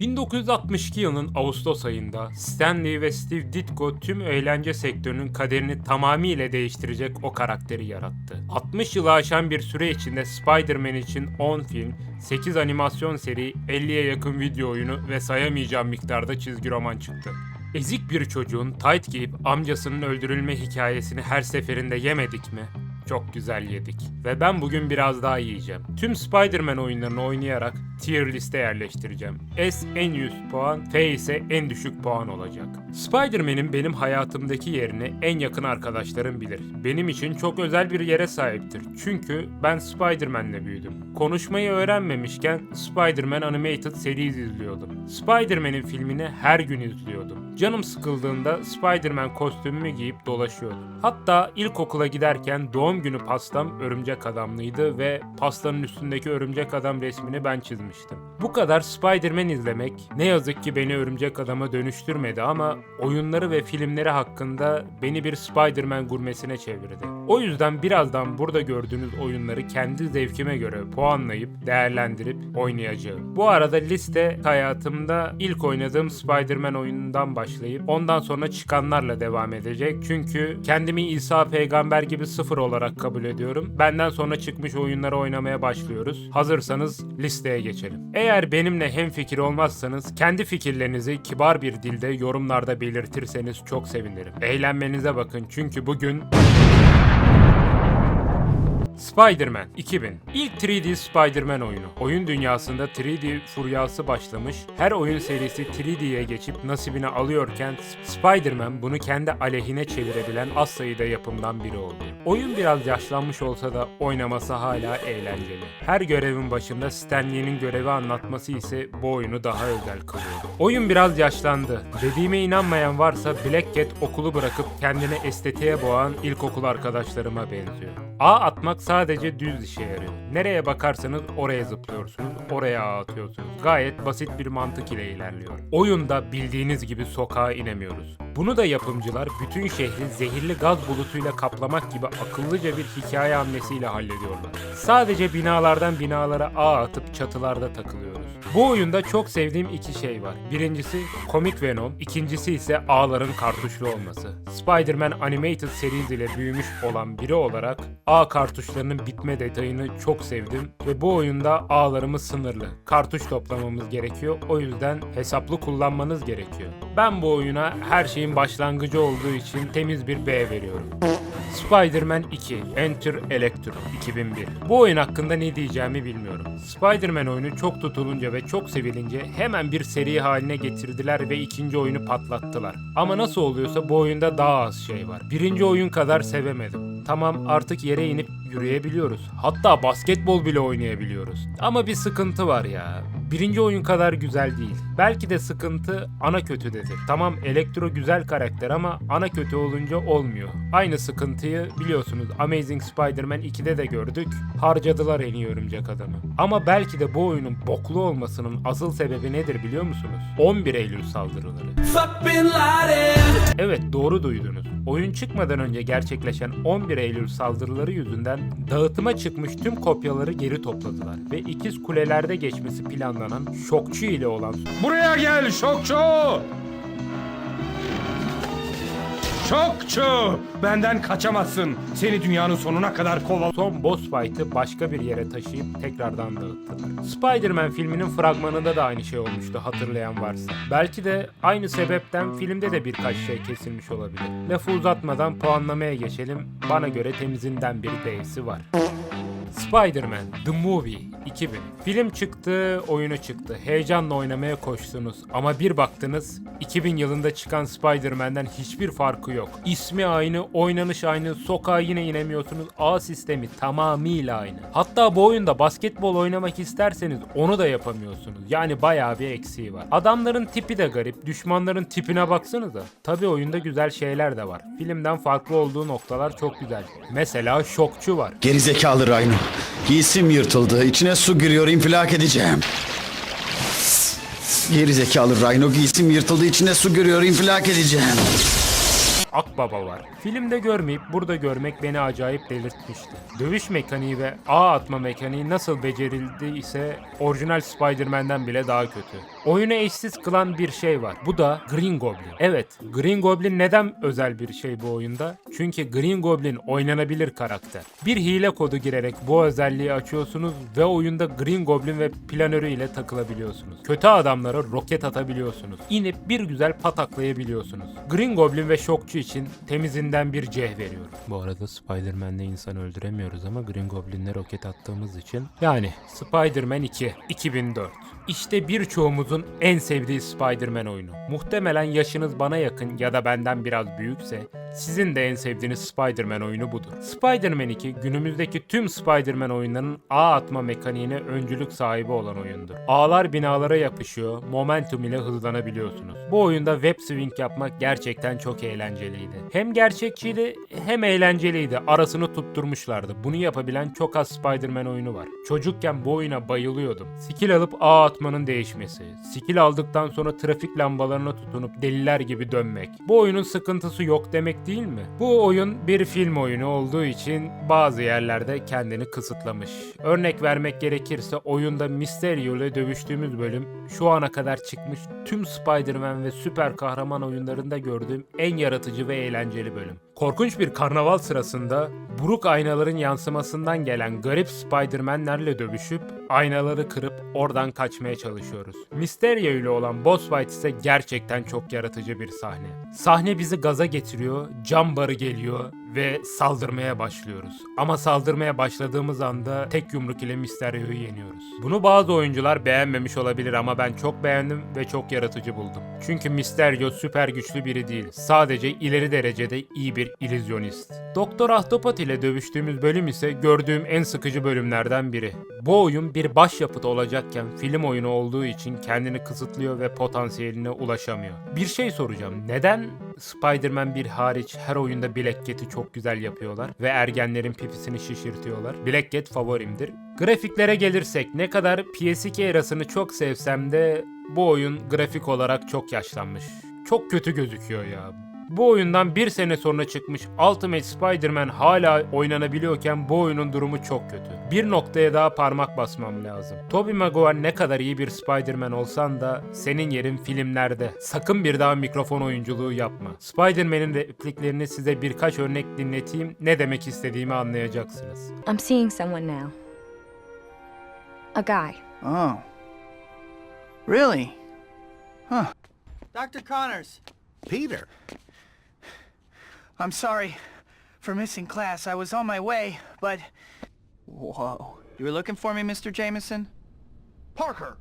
1962 yılının Ağustos ayında Stanley ve Steve Ditko tüm eğlence sektörünün kaderini tamamıyla değiştirecek o karakteri yarattı. 60 yılı aşan bir süre içinde Spider-Man için 10 film, 8 animasyon seri, 50'ye yakın video oyunu ve sayamayacağım miktarda çizgi roman çıktı. Ezik bir çocuğun tight giyip amcasının öldürülme hikayesini her seferinde yemedik mi? Çok güzel yedik. Ve ben bugün biraz daha yiyeceğim. Tüm Spider-Man oyunlarını oynayarak tier liste yerleştireceğim. S en yüz puan, F ise en düşük puan olacak. Spider-Man'in benim hayatımdaki yerini en yakın arkadaşlarım bilir. Benim için çok özel bir yere sahiptir. Çünkü ben Spider-Man'le büyüdüm. Konuşmayı öğrenmemişken Spider-Man Animated Series izliyordum. Spider-Man'in filmini her gün izliyordum. Canım sıkıldığında Spider-Man kostümümü giyip dolaşıyordum. Hatta ilkokula giderken doğum günü pastam örümcek adamlıydı ve pastanın üstündeki örümcek adam resmini ben çizmiştim. Bu kadar Spider-Man izlemek ne yazık ki beni örümcek adama dönüştürmedi ama oyunları ve filmleri hakkında beni bir Spider-Man gurmesine çevirdi. O yüzden birazdan burada gördüğünüz oyunları kendi zevkime göre puanlayıp değerlendirip oynayacağım. Bu arada liste hayatımda ilk oynadığım Spider-Man oyunundan başlayıp ondan sonra çıkanlarla devam edecek. Çünkü kendimi İsa peygamber gibi sıfır olarak kabul ediyorum. Benden sonra çıkmış oyunları oynamaya başlıyoruz. Hazırsanız listeye geçelim. Eğer benimle hemfikir olmazsanız kendi fikirlerinizi kibar bir dilde yorumlarda belirtirseniz çok sevinirim. Eğlenmenize bakın çünkü bugün Spider-Man 2000 İlk 3D Spider-Man oyunu. Oyun dünyasında 3D furyası başlamış, her oyun serisi 3D'ye geçip nasibini alıyorken Spider-Man bunu kendi aleyhine çevirebilen az sayıda yapımdan biri oldu. Oyun biraz yaşlanmış olsa da oynaması hala eğlenceli. Her görevin başında Stanley'nin görevi anlatması ise bu oyunu daha özel kılıyordu. Oyun biraz yaşlandı. Dediğime inanmayan varsa Black Cat okulu bırakıp kendini estetiğe boğan ilkokul arkadaşlarıma benziyor. Ağ atmak sadece düz işe yarıyor. Nereye bakarsanız oraya zıplıyorsunuz, oraya ağ atıyorsunuz. Gayet basit bir mantık ile ilerliyor. Oyunda bildiğiniz gibi sokağa inemiyoruz. Bunu da yapımcılar bütün şehri zehirli gaz bulutuyla kaplamak gibi akıllıca bir hikaye hamlesiyle hallediyorlar. Sadece binalardan binalara ağ atıp çatılarda takılıyoruz. Bu oyunda çok sevdiğim iki şey var. Birincisi komik Venom, ikincisi ise ağların kartuşlu olması. Spider-Man Animated Series ile büyümüş olan biri olarak ağ kartuşlarının bitme detayını çok sevdim ve bu oyunda ağlarımız sınırlı. Kartuş toplamamız gerekiyor. O yüzden hesaplı kullanmanız gerekiyor. Ben bu oyuna her şeyin başlangıcı olduğu için temiz bir B veriyorum. Spider-Man 2 Enter Electro 2001 Bu oyun hakkında ne diyeceğimi bilmiyorum. Spider-Man oyunu çok tutulunca ve çok sevilince hemen bir seri haline getirdiler ve ikinci oyunu patlattılar. Ama nasıl oluyorsa bu oyunda daha az şey var. Birinci oyun kadar sevemedim. Tamam artık yere inip yürüyebiliyoruz. Hatta basketbol bile oynayabiliyoruz. Ama bir sıkıntı var ya. Birinci oyun kadar güzel değil. Belki de sıkıntı ana kötüdedir. Tamam Elektro güzel karakter ama ana kötü olunca olmuyor. Aynı sıkıntıyı biliyorsunuz Amazing Spider-Man 2'de de gördük. Harcadılar en iyi örümcek adamı. Ama belki de bu oyunun boklu olmasının asıl sebebi nedir biliyor musunuz? 11 Eylül saldırıları. Evet doğru duydunuz. Oyun çıkmadan önce gerçekleşen 11 Eylül saldırıları yüzünden dağıtıma çıkmış tüm kopyaları geri topladılar ve ikiz kulelerde geçmesi planlanan şokçu ile olan Buraya gel şokçu! Şokçu! Benden kaçamazsın. Seni dünyanın sonuna kadar koval... son boss fight'ı başka bir yere taşıyıp tekrardan dağıttılar. Spider-Man filminin fragmanında da aynı şey olmuştu hatırlayan varsa. Belki de aynı sebepten filmde de birkaç şey kesilmiş olabilir. Lafı uzatmadan puanlamaya geçelim. Bana göre temizinden bir D'si var. Spider-Man The Movie 2000 Film çıktı, oyunu çıktı. Heyecanla oynamaya koştunuz. Ama bir baktınız 2000 yılında çıkan Spider-Man'den hiçbir farkı yok. İsmi aynı, oynanış aynı, sokağa yine inemiyorsunuz. A sistemi tamamıyla aynı. Hatta bu oyunda basketbol oynamak isterseniz onu da yapamıyorsunuz. Yani bayağı bir eksiği var. Adamların tipi de garip, düşmanların tipine baksanıza. Tabi oyunda güzel şeyler de var. Filmden farklı olduğu noktalar çok güzel. Mesela şokçu var. Gerizekalı Rhino. Giysim yırtıldı. İçine su giriyor. infilak edeceğim. Gerizekalı Rhino. Giysim yırtıldı. İçine su giriyor. infilak edeceğim. Akbaba var. Filmde görmeyip burada görmek beni acayip delirtmişti. Dövüş mekaniği ve ağ atma mekaniği nasıl becerildi ise orijinal Spider-Man'den bile daha kötü. Oyunu eşsiz kılan bir şey var. Bu da Green Goblin. Evet, Green Goblin neden özel bir şey bu oyunda? Çünkü Green Goblin oynanabilir karakter. Bir hile kodu girerek bu özelliği açıyorsunuz ve oyunda Green Goblin ve planörü ile takılabiliyorsunuz. Kötü adamlara roket atabiliyorsunuz. İnip bir güzel pataklayabiliyorsunuz. Green Goblin ve Şokçu için temizinden bir ceh veriyorum. Bu arada Spider-Man'le insan öldüremiyoruz ama Green Goblin'le roket attığımız için. Yani Spider-Man 2 2004. İşte birçoğumuzun en sevdiği Spider-Man oyunu. Muhtemelen yaşınız bana yakın ya da benden biraz büyükse sizin de en sevdiğiniz Spider-Man oyunu budur. Spider-Man 2 günümüzdeki tüm Spider-Man oyunlarının ağ atma mekaniğine öncülük sahibi olan oyundur. Ağlar binalara yapışıyor, momentum ile hızlanabiliyorsunuz. Bu oyunda web swing yapmak gerçekten çok eğlenceliydi. Hem gerçekçiydi hem eğlenceliydi. Arasını tutturmuşlardı. Bunu yapabilen çok az Spider-Man oyunu var. Çocukken bu oyuna bayılıyordum. Skill alıp ağ atmanın değişmesi. Skill aldıktan sonra trafik lambalarına tutunup deliler gibi dönmek. Bu oyunun sıkıntısı yok demek değil mi? Bu oyun bir film oyunu olduğu için bazı yerlerde kendini kısıtlamış. Örnek vermek gerekirse oyunda Mysterio ile dövüştüğümüz bölüm şu ana kadar çıkmış tüm Spider-Man ve süper kahraman oyunlarında gördüğüm en yaratıcı ve eğlenceli bölüm. Korkunç bir karnaval sırasında buruk aynaların yansımasından gelen garip Spider-Man'lerle dövüşüp aynaları kırıp oradan kaçmaya çalışıyoruz. Mysterio ile olan boss fight ise gerçekten çok yaratıcı bir sahne. Sahne bizi gaza getiriyor, cam barı geliyor ve saldırmaya başlıyoruz. Ama saldırmaya başladığımız anda tek yumruk ile Mysterio'yu yeniyoruz. Bunu bazı oyuncular beğenmemiş olabilir ama ben çok beğendim ve çok yaratıcı buldum. Çünkü Mysterio süper güçlü biri değil. Sadece ileri derecede iyi bir illüzyonist. Doktor Ahtapot ile dövüştüğümüz bölüm ise gördüğüm en sıkıcı bölümlerden biri. Bu oyun bir başyapıt olacakken film oyunu olduğu için kendini kısıtlıyor ve potansiyeline ulaşamıyor. Bir şey soracağım. Neden Spider-Man 1 hariç her oyunda Black Cat'i çok güzel yapıyorlar ve ergenlerin pipisini şişirtiyorlar? Black Cat favorimdir. Grafiklere gelirsek ne kadar PS2 erasını çok sevsem de bu oyun grafik olarak çok yaşlanmış. Çok kötü gözüküyor ya. Bu oyundan bir sene sonra çıkmış Ultimate Spider-Man hala oynanabiliyorken bu oyunun durumu çok kötü. Bir noktaya daha parmak basmam lazım. Tobey Maguire ne kadar iyi bir Spider-Man olsan da senin yerin filmlerde. Sakın bir daha mikrofon oyunculuğu yapma. Spider-Man'in repliklerini size birkaç örnek dinleteyim ne demek istediğimi anlayacaksınız. I'm seeing someone now. A guy. Oh. Really? Dr. Connors, Peter. I'm sorry for missing class. I was on my way, but. Whoa. You were looking for me, Mr. Jameson? Parker,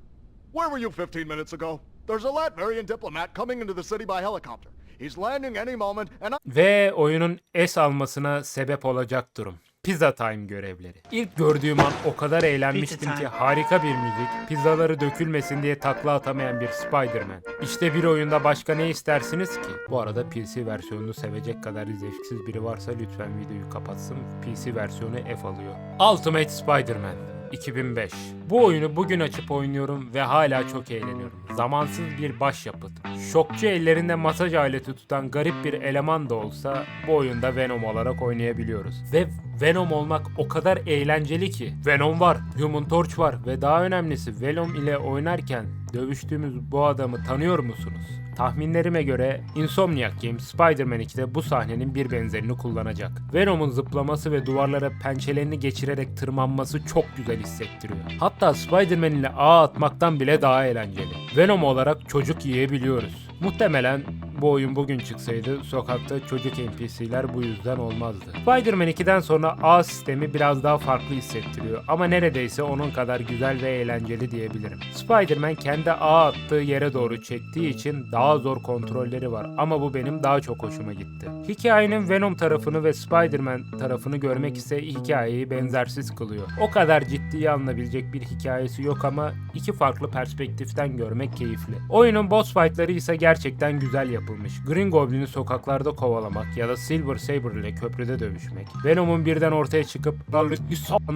where were you 15 minutes ago? There's a Latvian diplomat coming into the city by helicopter. He's landing any moment, and I- Ve oyunun es almasına sebep olacak durum. Pizza Time görevleri. İlk gördüğüm an o kadar eğlenmiştim ki harika bir müzik, pizzaları dökülmesin diye takla atamayan bir Spider-Man. İşte bir oyunda başka ne istersiniz ki? Bu arada PC versiyonunu sevecek kadar zevksiz biri varsa lütfen videoyu kapatsın. PC versiyonu F alıyor. Ultimate Spider-Man 2005. Bu oyunu bugün açıp oynuyorum ve hala çok eğleniyorum. Zamansız bir başyapıt. Şokçu ellerinde masaj aleti tutan garip bir eleman da olsa bu oyunda Venom olarak oynayabiliyoruz. Ve Venom olmak o kadar eğlenceli ki. Venom var, Human Torch var ve daha önemlisi Venom ile oynarken dövüştüğümüz bu adamı tanıyor musunuz? Tahminlerime göre Insomniac Games Spider-Man 2'de bu sahnenin bir benzerini kullanacak. Venom'un zıplaması ve duvarlara pençelerini geçirerek tırmanması çok güzel hissettiriyor. Hatta Spider-Man ile ağ atmaktan bile daha eğlenceli. Venom olarak çocuk yiyebiliyoruz. Muhtemelen bu oyun bugün çıksaydı sokakta çocuk NPC'ler bu yüzden olmazdı. Spider-Man 2'den sonra ağ sistemi biraz daha farklı hissettiriyor ama neredeyse onun kadar güzel ve eğlenceli diyebilirim. Spider-Man kendi ağ attığı yere doğru çektiği için daha zor kontrolleri var ama bu benim daha çok hoşuma gitti. Hikayenin Venom tarafını ve Spider-Man tarafını görmek ise hikayeyi benzersiz kılıyor. O kadar ciddiye alınabilecek bir hikayesi yok ama iki farklı perspektiften görmek keyifli. Oyunun boss fightları ise gerçekten güzel yapılmış. Green Goblin'i sokaklarda kovalamak ya da Silver Saber ile köprüde dövüşmek, Venom'un birden ortaya çıkıp "Lan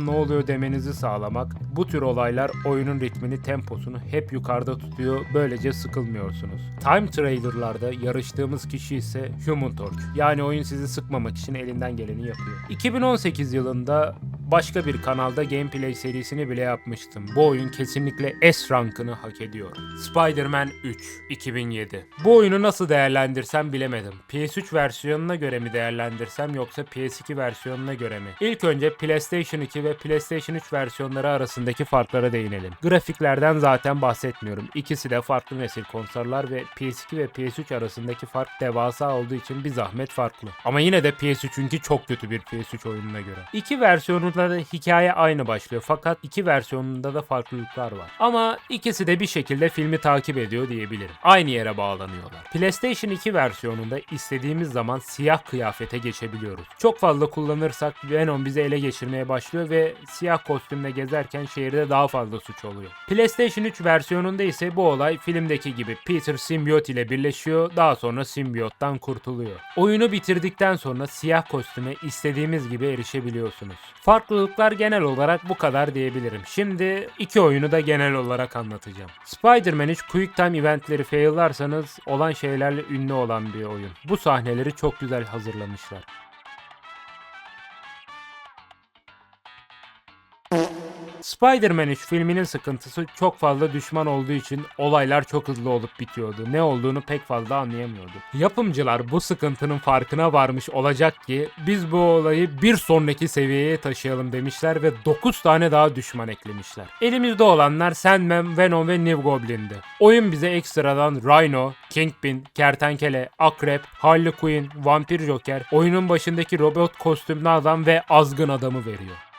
ne oluyor demenizi sağlamak, bu tür olaylar oyunun ritmini, temposunu hep yukarıda tutuyor, böylece sıkılmıyorsunuz. Time Trailer'larda yarıştığımız kişi ise Human Torch. Yani oyun sizi sıkmamak için elinden geleni yapıyor. 2018 yılında başka bir kanalda gameplay serisini bile yapmıştım. Bu oyun kesinlikle S rankını hak ediyor. Spider-Man 3 2007. Bu oyunu nasıl değerlendirsem bilemedim. PS3 versiyonuna göre mi değerlendirsem yoksa PS2 versiyonuna göre mi? İlk önce PlayStation 2 ve PlayStation 3 versiyonları arasındaki farklara değinelim. Grafiklerden zaten bahsetmiyorum. İkisi de farklı nesil konsollar ve PS2 ve PS3 arasındaki fark devasa olduğu için bir zahmet farklı. Ama yine de PS3'ünki çok kötü bir PS3 oyununa göre. İki versiyonunda da hikaye aynı başlıyor fakat iki versiyonunda da farklılıklar var. Ama ikisi de bir şekilde filmi takip ediyor diyebilirim. Aynı yere bağlanıyorlar. PlayStation 2 versiyonunda istediğimiz zaman siyah kıyafete geçebiliyoruz. Çok fazla kullanırsak Venom bizi ele geçirmeye başlıyor ve siyah kostümle gezerken şehirde daha fazla suç oluyor. PlayStation 3 versiyonunda ise bu olay filmdeki gibi Peter Symbiote ile birleşiyor daha sonra Symbiote'dan kurtuluyor. Oyunu bitirdikten sonra siyah kostüme istediğimiz gibi erişebiliyorsunuz. Farklılıklar genel olarak bu kadar diyebilirim. Şimdi iki oyunu da genel olarak anlatacağım. Spider-Man 3 Quick Time eventleri faillarsanız olan şeylerle ünlü olan bir oyun. Bu sahneleri çok güzel hazırlamışlar. Spider-Man 3 filminin sıkıntısı çok fazla düşman olduğu için olaylar çok hızlı olup bitiyordu. Ne olduğunu pek fazla anlayamıyorduk. Yapımcılar bu sıkıntının farkına varmış olacak ki biz bu olayı bir sonraki seviyeye taşıyalım demişler ve 9 tane daha düşman eklemişler. Elimizde olanlar Sandman, Venom ve New Goblin'di. Oyun bize ekstradan Rhino, Kingpin, Kertenkele, Akrep, Harley Quinn, Vampir Joker, oyunun başındaki robot kostümlü adam ve azgın adamı veriyor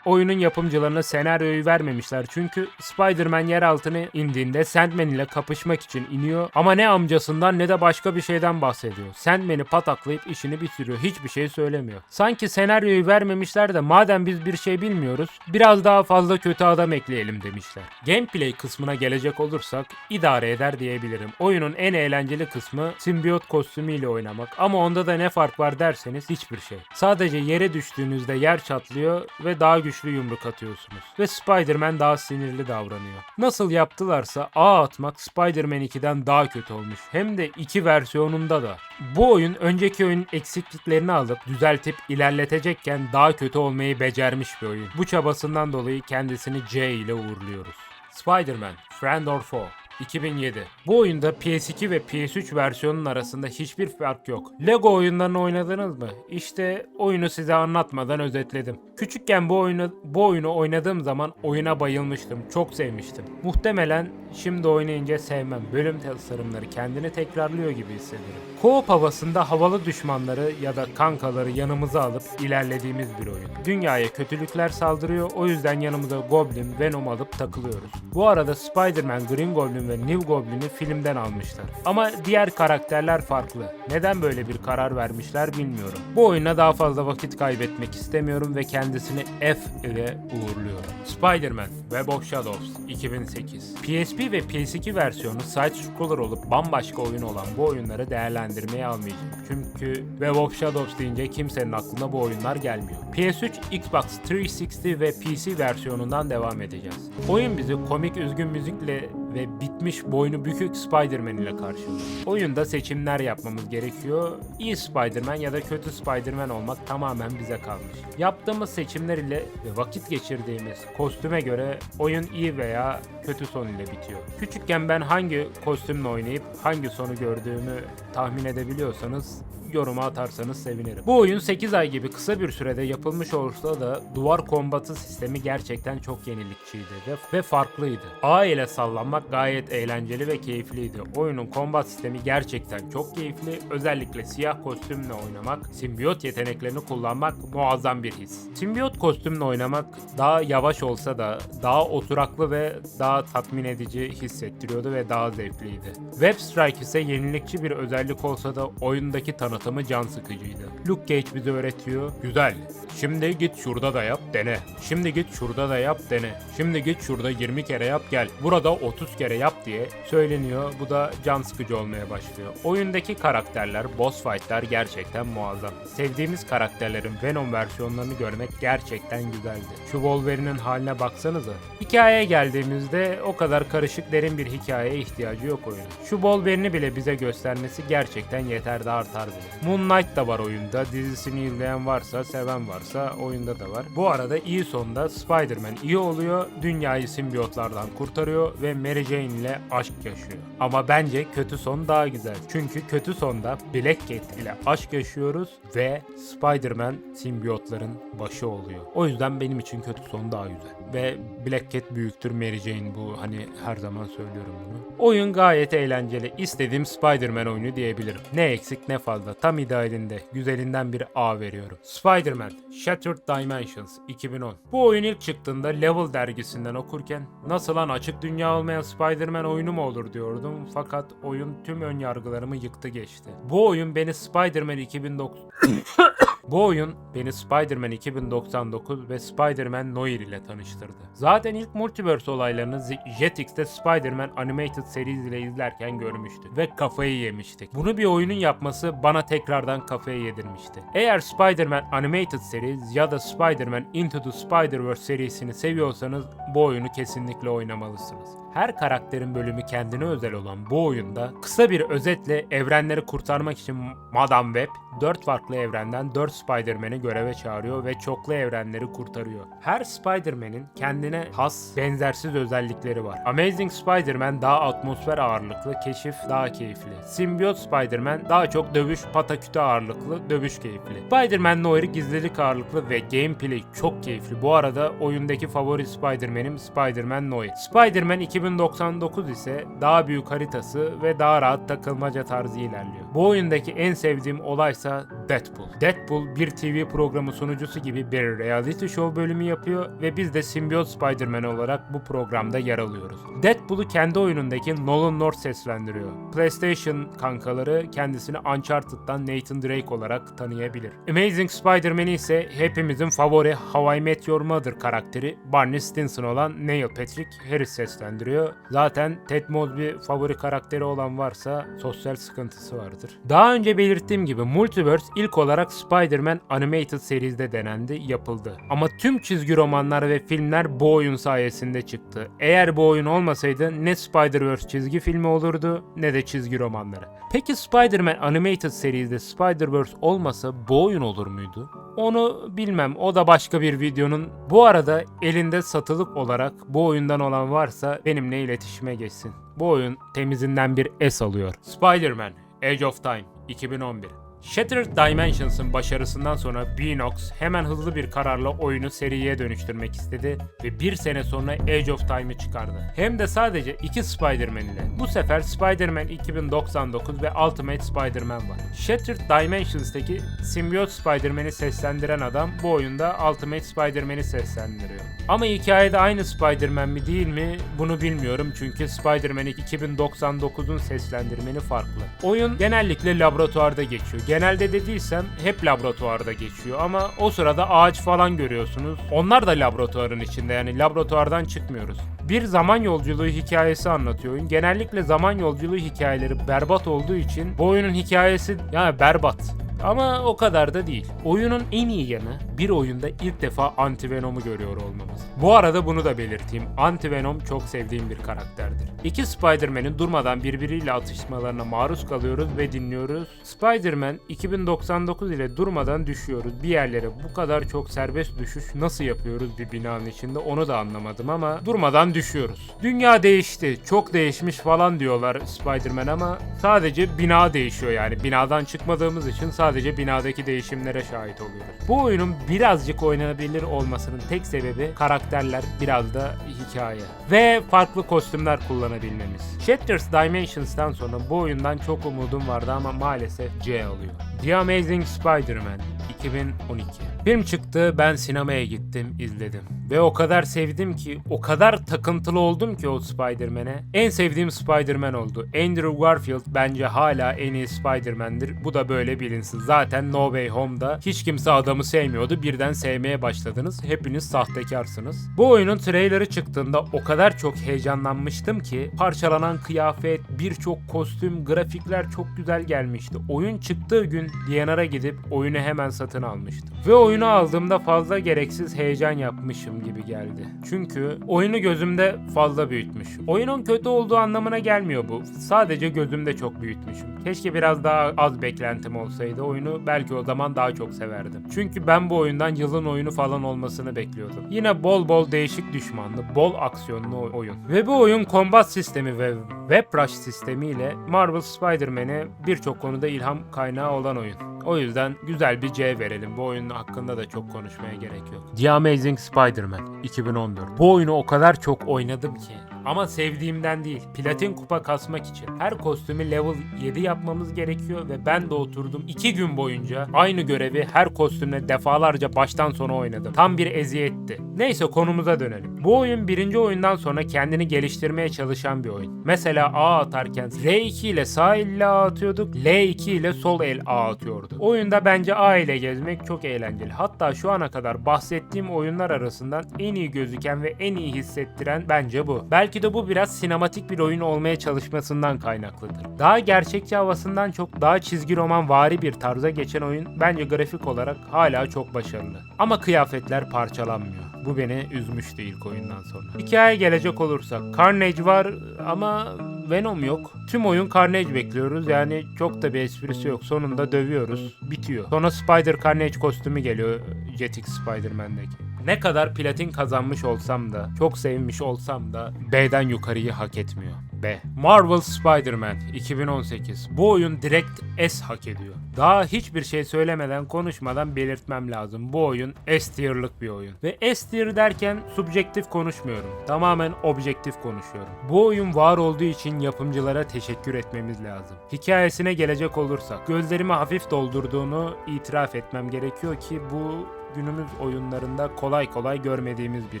oyunun yapımcılarına senaryoyu vermemişler. Çünkü Spider-Man yer altına indiğinde Sandman ile kapışmak için iniyor ama ne amcasından ne de başka bir şeyden bahsediyor. Sandman'i pataklayıp işini bitiriyor. Hiçbir şey söylemiyor. Sanki senaryoyu vermemişler de madem biz bir şey bilmiyoruz biraz daha fazla kötü adam ekleyelim demişler. Gameplay kısmına gelecek olursak idare eder diyebilirim. Oyunun en eğlenceli kısmı simbiyot kostümüyle oynamak ama onda da ne fark var derseniz hiçbir şey. Sadece yere düştüğünüzde yer çatlıyor ve daha güçlü yumruk atıyorsunuz. Ve Spider-Man daha sinirli davranıyor. Nasıl yaptılarsa ağ atmak Spider-Man 2'den daha kötü olmuş. Hem de iki versiyonunda da. Bu oyun önceki oyunun eksikliklerini alıp düzeltip ilerletecekken daha kötü olmayı becermiş bir oyun. Bu çabasından dolayı kendisini C ile uğurluyoruz. Spider-Man, Friend or Foe 2007. Bu oyunda PS2 ve PS3 versiyonun arasında hiçbir fark yok. Lego oyunlarını oynadınız mı? İşte oyunu size anlatmadan özetledim. Küçükken bu oyunu bu oyunu oynadığım zaman oyuna bayılmıştım. Çok sevmiştim. Muhtemelen şimdi oynayınca sevmem. Bölüm tasarımları kendini tekrarlıyor gibi hissediyorum. Co-op havasında havalı düşmanları ya da kankaları yanımıza alıp ilerlediğimiz bir oyun. Dünyaya kötülükler saldırıyor o yüzden yanımıza Goblin, Venom alıp takılıyoruz. Bu arada Spider-Man, Green Goblin ve New Goblin'i filmden almışlar. Ama diğer karakterler farklı. Neden böyle bir karar vermişler bilmiyorum. Bu oyuna daha fazla vakit kaybetmek istemiyorum ve kendisini F ile uğurluyorum. Spider-Man Web of Shadows 2008 PSP ve PS2 versiyonu side-scroller olup bambaşka oyun olan bu oyunları değerlendirmeye almayacağım. Çünkü Web of Shadows deyince kimsenin aklına bu oyunlar gelmiyor. PS3, Xbox 360 ve PC versiyonundan devam edeceğiz. Oyun bizi komik üzgün müzikle ve bitmiş boynu bükük Spider-Man ile karşılıyor. Oyunda seçimler yapmamız gerekiyor. İyi Spider-Man ya da kötü Spider-Man olmak tamamen bize kalmış. Yaptığımız seçimler ile ve vakit geçirdiğimiz kostüme göre oyun iyi veya kötü son ile bitiyor. Küçükken ben hangi kostümle oynayıp hangi sonu gördüğümü tahmin edebiliyorsanız yoruma atarsanız sevinirim. Bu oyun 8 ay gibi kısa bir sürede yapılmış olsa da duvar kombatı sistemi gerçekten çok yenilikçiydi ve, ve farklıydı. A ile sallanmak gayet eğlenceli ve keyifliydi. Oyunun kombat sistemi gerçekten çok keyifli. Özellikle siyah kostümle oynamak, simbiyot yeteneklerini kullanmak muazzam bir his. Simbiyot kostümle oynamak daha yavaş olsa da daha oturaklı ve daha tatmin edici hissettiriyordu ve daha zevkliydi. Web Strike ise yenilikçi bir özellik olsa da oyundaki tanıtımı can sıkıcıydı. Luke Cage bize öğretiyor. Güzel. Şimdi git şurada da yap dene. Şimdi git şurada da yap dene. Şimdi git şurada 20 kere yap gel. Burada 30 kere yap diye söyleniyor. Bu da can sıkıcı olmaya başlıyor. Oyundaki karakterler, boss fight'lar gerçekten muazzam. Sevdiğimiz karakterlerin Venom versiyonlarını görmek gerçekten güzeldi. Şu Wolverine'in haline baksanıza. Hikayeye geldiğimizde o kadar karışık derin bir hikayeye ihtiyacı yok oyunun. Şu Wolverine'i bile bize göstermesi gerçekten yeter de artardı. Moon Knight da var oyunda. Dizisini izleyen varsa, seven varsa oyunda da var. Bu arada iyi sonda Spider-Man iyi oluyor, dünyayı simbiyotlardan kurtarıyor ve Mary Jane ile aşk yaşıyor. Ama bence kötü son daha güzel. Çünkü kötü sonda Black Cat ile aşk yaşıyoruz ve Spider-Man simbiyotların başı oluyor. O yüzden benim için kötü son daha güzel. Ve Black Cat büyüktür Mary Jane bu hani her zaman söylüyorum bunu. Oyun gayet eğlenceli. İstediğim Spider-Man oyunu diyebilirim. Ne eksik ne fazla. Tam idealinde. Güzelinden bir A veriyorum. Spider-Man Shattered Dimensions 2010. Bu oyun ilk çıktığında Level dergisinden okurken nasıl lan açık dünya olmayan Spider-Man oyunu mu olur diyordum. Fakat oyun tüm ön yargılarımı yıktı geçti. Bu oyun beni Spider-Man 2009 bu oyun beni Spider-Man 2099 ve Spider-Man Noir ile tanıştırdı. Zaten ilk multiverse olaylarını Jetix'te Spider-Man Animated Series ile izlerken görmüştük ve kafayı yemiştik. Bunu bir oyunun yapması bana tekrardan kafayı yedirmişti. Eğer Spider-Man Animated Series ya da Spider-Man Into the Spider-Verse serisini seviyorsanız bu oyunu kesinlikle oynamalısınız. Her karakterin bölümü kendine özel olan bu oyunda kısa bir özetle evrenleri kurtarmak için Madame Web 4 farklı evrenden 4 Spider-Man'i göreve çağırıyor ve çoklu evrenleri kurtarıyor. Her Spider-Man'in kendine has, benzersiz özellikleri var. Amazing Spider-Man daha atmosfer ağırlıklı, keşif daha keyifli. Symbiote Spider-Man daha çok dövüş, pataküte ağırlıklı, dövüş keyifli. Spider-Man Noir gizlilik ağırlıklı ve gameplay çok keyifli. Bu arada oyundaki favori Spider-Man'im Spider-Man Noir. Spider-Man 2099 ise daha büyük haritası ve daha rahat takılmaca tarzı ilerliyor. Bu oyundaki en sevdiğim olaysa Deadpool. Deadpool bir TV programı sunucusu gibi bir reality show bölümü yapıyor ve biz de Symbiote Spider-Man olarak bu programda yer alıyoruz. Deadpool'u kendi oyunundaki Nolan North seslendiriyor. PlayStation kankaları kendisini Uncharted'dan Nathan Drake olarak tanıyabilir. Amazing Spider-Man'i ise hepimizin favori How I Met Your Mother karakteri Barney Stinson olan Neil Patrick Harris seslendiriyor. Zaten Ted Mosby favori karakteri olan varsa sosyal sıkıntısı vardır. Daha önce belirttiğim gibi Multiverse ilk olarak Spider-Man Animated Series'de denendi, yapıldı. Ama tüm çizgi romanlar ve filmler bu oyun sayesinde çıktı. Eğer bu oyun olmasaydı ne Spider-Verse çizgi filmi olurdu ne de çizgi romanları. Peki Spider-Man Animated Series'de Spider-Verse olmasa bu oyun olur muydu? Onu bilmem. O da başka bir videonun. Bu arada elinde satılık olarak bu oyundan olan varsa benimle iletişime geçsin. Bu oyun temizinden bir S alıyor. Spider-Man Age of Time 2011 Shattered Dimensions'ın başarısından sonra Beanox hemen hızlı bir kararla oyunu seriye dönüştürmek istedi ve bir sene sonra Age of Time'ı çıkardı. Hem de sadece iki Spider-Man ile. Bu sefer Spider-Man 2099 ve Ultimate Spider-Man var. Shattered Dimensions'taki Symbiote Spider-Man'i seslendiren adam bu oyunda Ultimate Spider-Man'i seslendiriyor. Ama hikayede aynı Spider-Man mi değil mi bunu bilmiyorum çünkü Spider-Man 2099'un seslendirmeni farklı. Oyun genellikle laboratuvarda geçiyor. Genelde dediysem hep laboratuvarda geçiyor ama o sırada ağaç falan görüyorsunuz. Onlar da laboratuvarın içinde yani laboratuvardan çıkmıyoruz. Bir zaman yolculuğu hikayesi anlatıyor. Genellikle zaman yolculuğu hikayeleri berbat olduğu için bu oyunun hikayesi yani berbat. Ama o kadar da değil. Oyunun en iyi yanı bir oyunda ilk defa Anti-Venom'u görüyor olmamız. Bu arada bunu da belirteyim. Anti-Venom çok sevdiğim bir karakterdir. İki Spider-Man'in durmadan birbiriyle atışmalarına maruz kalıyoruz ve dinliyoruz. Spider-Man 2099 ile durmadan düşüyoruz. Bir yerlere bu kadar çok serbest düşüş nasıl yapıyoruz bir binanın içinde onu da anlamadım ama durmadan düşüyoruz. Dünya değişti, çok değişmiş falan diyorlar Spider-Man ama sadece bina değişiyor yani. Binadan çıkmadığımız için sadece binadaki değişimlere şahit oluyoruz. Bu oyunun birazcık oynanabilir olmasının tek sebebi karakterler biraz da hikaye. Ve farklı kostümler kullanabilmemiz. Shattered Dimensions'tan sonra bu oyundan çok umudum vardı ama maalesef C alıyor. The Amazing Spider-Man 2012. Film çıktı ben sinemaya gittim izledim. Ve o kadar sevdim ki o kadar takıntılı oldum ki o Spider-Man'e. En sevdiğim Spider-Man oldu. Andrew Garfield bence hala en iyi Spider-Man'dir. Bu da böyle bilinsin. Zaten No Way Home'da hiç kimse adamı sevmiyordu. Birden sevmeye başladınız. Hepiniz sahtekarsınız. Bu oyunun trailerı çıktığında o kadar çok heyecanlanmıştım ki parçalanan kıyafet, birçok kostüm, grafikler çok güzel gelmişti. Oyun çıktığı gün DNR'a gidip oyunu hemen satın almıştım. Ve oyun oyunu aldığımda fazla gereksiz heyecan yapmışım gibi geldi. Çünkü oyunu gözümde fazla büyütmüşüm. Oyunun kötü olduğu anlamına gelmiyor bu. Sadece gözümde çok büyütmüşüm. Keşke biraz daha az beklentim olsaydı oyunu belki o zaman daha çok severdim. Çünkü ben bu oyundan yılın oyunu falan olmasını bekliyordum. Yine bol bol değişik düşmanlı, bol aksiyonlu oy- oyun. Ve bu oyun combat sistemi ve web rush sistemiyle Marvel Spider-Man'e birçok konuda ilham kaynağı olan oyun. O yüzden güzel bir C verelim. Bu oyunun hakkında da çok konuşmaya gerek yok. The Amazing Spider-Man 2014. Bu oyunu o kadar çok oynadım ki. Ama sevdiğimden değil. Platin kupa kasmak için. Her kostümü level 7 yapmamız gerekiyor ve ben de oturdum 2 gün boyunca aynı görevi her kostümle defalarca baştan sona oynadım. Tam bir eziyetti. Neyse konumuza dönelim. Bu oyun birinci oyundan sonra kendini geliştirmeye çalışan bir oyun. Mesela A atarken R2 ile sağ elle A atıyorduk, L2 ile sol el A atıyordu. Oyunda bence A ile gezmek çok eğlenceli. Hatta şu ana kadar bahsettiğim oyunlar arasından en iyi gözüken ve en iyi hissettiren bence bu. Belki de bu biraz sinematik bir oyun olmaya çalışmasından kaynaklıdır. Daha gerçekçi havasından çok daha çizgi roman vari bir tarza geçen oyun bence grafik olarak hala çok başarılı. Ama kıyafetler parçalanmıyor. Bu beni üzmüştü ilk oyundan sonra. Hikaye gelecek olursak Carnage var ama Venom yok. Tüm oyun Carnage bekliyoruz. Yani çok da bir esprisi yok. Sonunda dövüyoruz. Bitiyor. Sonra Spider Carnage kostümü geliyor Jetix Spider-Man'deki. Ne kadar platin kazanmış olsam da, çok sevmiş olsam da B'den yukarıyı hak etmiyor. B. Marvel Spider-Man 2018. Bu oyun direkt S hak ediyor. Daha hiçbir şey söylemeden konuşmadan belirtmem lazım. Bu oyun S tier'lık bir oyun. Ve S tier derken subjektif konuşmuyorum. Tamamen objektif konuşuyorum. Bu oyun var olduğu için yapımcılara teşekkür etmemiz lazım. Hikayesine gelecek olursak, gözlerimi hafif doldurduğunu itiraf etmem gerekiyor ki bu günümüz oyunlarında kolay kolay görmediğimiz bir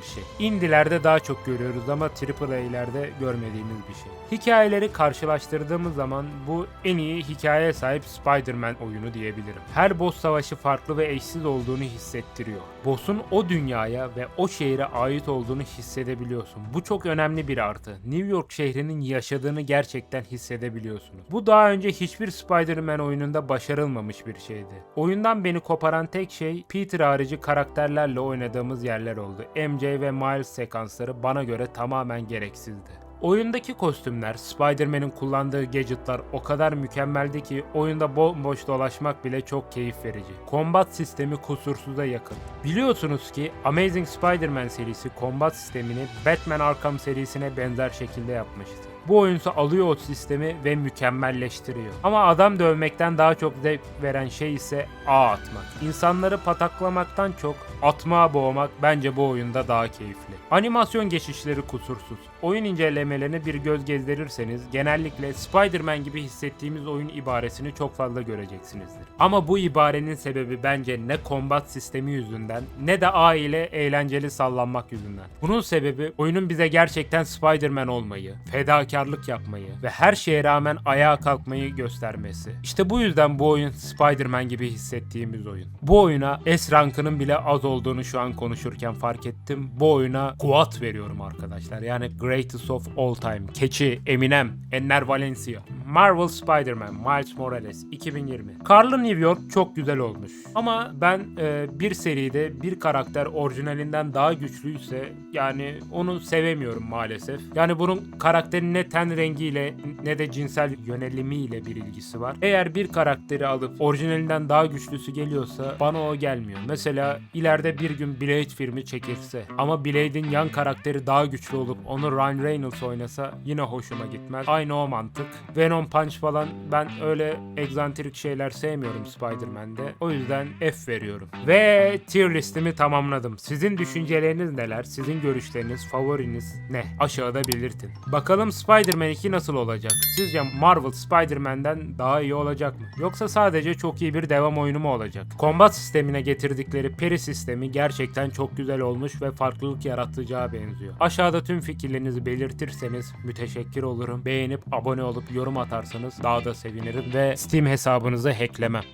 şey. Indilerde daha çok görüyoruz ama AAA'lerde görmediğimiz bir şey. Hikayeleri karşılaştırdığımız zaman bu en iyi hikayeye sahip Spider-Man oyunu diyebilirim. Her boss savaşı farklı ve eşsiz olduğunu hissettiriyor. Boss'un o dünyaya ve o şehre ait olduğunu hissedebiliyorsun. Bu çok önemli bir artı. New York şehrinin yaşadığını gerçekten hissedebiliyorsunuz. Bu daha önce hiçbir Spider-Man oyununda başarılmamış bir şeydi. Oyundan beni koparan tek şey Peter harici karakterlerle oynadığımız yerler oldu. MJ ve Miles sekansları bana göre tamamen gereksizdi. Oyundaki kostümler, Spider-Man'in kullandığı gadgetlar o kadar mükemmeldi ki oyunda bomboş dolaşmak bile çok keyif verici. Combat sistemi kusursuza yakın. Biliyorsunuz ki Amazing Spider-Man serisi combat sistemini Batman Arkham serisine benzer şekilde yapmıştı. Bu oyunsa alıyor o sistemi ve mükemmelleştiriyor. Ama adam dövmekten daha çok zevk veren şey ise ağ atmak. İnsanları pataklamaktan çok atmağa boğmak bence bu oyunda daha keyifli. Animasyon geçişleri kusursuz. Oyun incelemelerine bir göz gezdirirseniz genellikle Spider-Man gibi hissettiğimiz oyun ibaresini çok fazla göreceksinizdir. Ama bu ibarenin sebebi bence ne combat sistemi yüzünden ne de A ile eğlenceli sallanmak yüzünden. Bunun sebebi oyunun bize gerçekten Spider-Man olmayı, fedakarlık yapmayı ve her şeye rağmen ayağa kalkmayı göstermesi. İşte bu yüzden bu oyun Spider-Man gibi hissettiğimiz oyun. Bu oyuna S rankının bile az olduğunu şu an konuşurken fark ettim. Bu oyuna Guat veriyorum arkadaşlar. Yani Greatest of All Time. Keçi, Eminem, Enner Valencia. Marvel Spider-Man, Miles Morales 2020. Karlı New York çok güzel olmuş. Ama ben e, bir seride bir karakter orijinalinden daha güçlüyse yani onu sevemiyorum maalesef. Yani bunun karakterin ne ten rengiyle ne de cinsel yönelimiyle bir ilgisi var. Eğer bir karakteri alıp orijinalinden daha güçlüsü geliyorsa bana o gelmiyor. Mesela ileride bir gün Blade filmi çekilse ama Blade'in yan karakteri daha güçlü olup onu Ryan Reynolds oynasa yine hoşuma gitmez. Aynı o mantık. Venom Punch falan ben öyle egzantrik şeyler sevmiyorum Spider-Man'de. O yüzden F veriyorum. Ve tier listimi tamamladım. Sizin düşünceleriniz neler? Sizin görüşleriniz, favoriniz ne? Aşağıda belirtin. Bakalım Spider-Man 2 nasıl olacak? Sizce Marvel Spider-Man'den daha iyi olacak mı? Yoksa sadece çok iyi bir devam oyunu mu olacak? Kombat sistemine getirdikleri peri sistemi gerçekten çok güzel olmuş ve farklılık yaratacağı benziyor. Aşağıda tüm fikirlerinizi belirtirseniz müteşekkir olurum. Beğenip abone olup yorum atarsanız daha da sevinirim ve Steam hesabınızı hacklemem.